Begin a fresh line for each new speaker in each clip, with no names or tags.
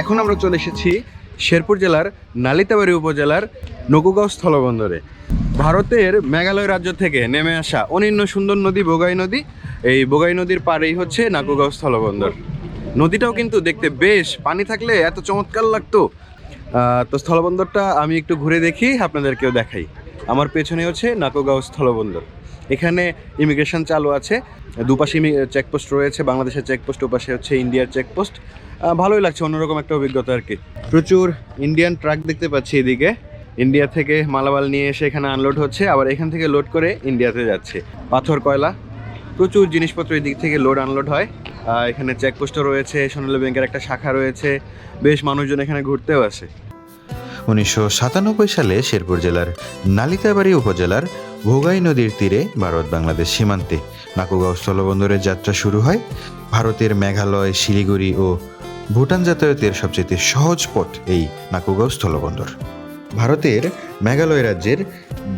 এখন আমরা চলে এসেছি শেরপুর জেলার নালিতাবাড়ি উপজেলার নকুগাঁও স্থলবন্দরে। ভারতের মেঘালয় রাজ্য থেকে নেমে আসা অনিন্য সুন্দর নদী বোগাই নদী, এই বোগাই নদীর পাড়েই হচ্ছে নাকুগাঁও স্থলবন্দর। নদীটাও কিন্তু দেখতে বেশ, পানি থাকলে এত চমৎকার লাগতো। তো স্থলবন্দরটা আমি একটু ঘুরে দেখি, আপনাদেরকেও দেখাই। আমার পেছনে হচ্ছে নাকুগাঁও স্থলবন্দর। এখানে ইমিগ্রেশন চালু আছে। দুপাশে চেকপোস্ট রয়েছে, বাংলাদেশের চেকপোস্ট ওপাশে হচ্ছে ইন্ডিয়ার চেকপোস্ট ভালোই লাগছে, অন্যরকম একটা অভিজ্ঞতা আর কি। প্রচুর ইন্ডিয়ান ট্রাক দেখতে পাচ্ছি এদিকে। ইন্ডিয়া থেকে মালামাল নিয়ে এসে এখানে আনলোড হচ্ছে, আবার এখান থেকে লোড করে ইন্ডিয়াতে যাচ্ছে। পাথর, কয়লা, প্রচুর জিনিসপত্র এদিক থেকে লোড আনলোড হয়। এখানে চেকপোস্টও রয়েছে, সোনালী ব্যাংকের একটা শাখা রয়েছে, বেশ মানুষজন এখানে ঘুরতেও আসে।
উনিশশো সাতানব্বই সালে শেরপুর জেলার নালিতাবাড়ি উপজেলার ভোগাই নদীর তীরে ভারত বাংলাদেশ সীমান্তে নাকুগাঁও স্থলবন্দরের যাত্রা শুরু হয়। ভারতের মেঘালয়, শিলিগুড়ি ও ভুটান যাতায়াতের সবচেয়ে সহজ পথ এই নাকুগাঁও স্থলবন্দর। ভারতের মেঘালয় রাজ্যের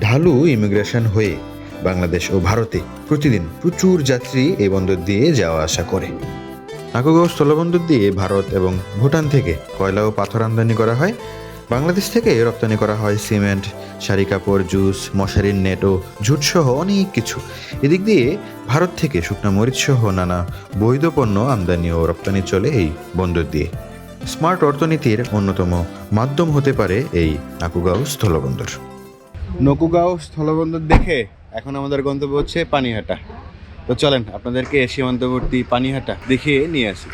ঢালু ইমিগ্রেশন হয়ে বাংলাদেশ ও ভারতে প্রতিদিন প্রচুর যাত্রী এই বন্দর দিয়ে যাওয়া আসা করে। নাকুগাঁও স্থলবন্দর দিয়ে ভারত এবং ভুটান থেকে কয়লা ও পাথর আমদানি করা হয়। বাংলাদেশ থেকে রপ্তানি করা হয় সিমেন্ট, শাড়ি কাপড়, জুস, মশারির নেট ও ঝুট সহ অনেক কিছু। এদিক দিয়ে ভারত থেকে শুকনো মরিচ সহ নানা বৈধ পণ্য আমদানি ও রপ্তানি চলে এই বন্দর দিয়ে। স্মার্ট অর্থনীতির অন্যতম মাধ্যম হতে পারে এই নাকুগাঁও স্থলবন্দর।
নকুগাঁও স্থলবন্দর দেখে এখন আমাদের গন্তব্য হচ্ছে পানিহাটা। তো চলেন, আপনাদেরকে সীমান্তবর্তী পানিহাটা দেখিয়ে নিয়ে আসি।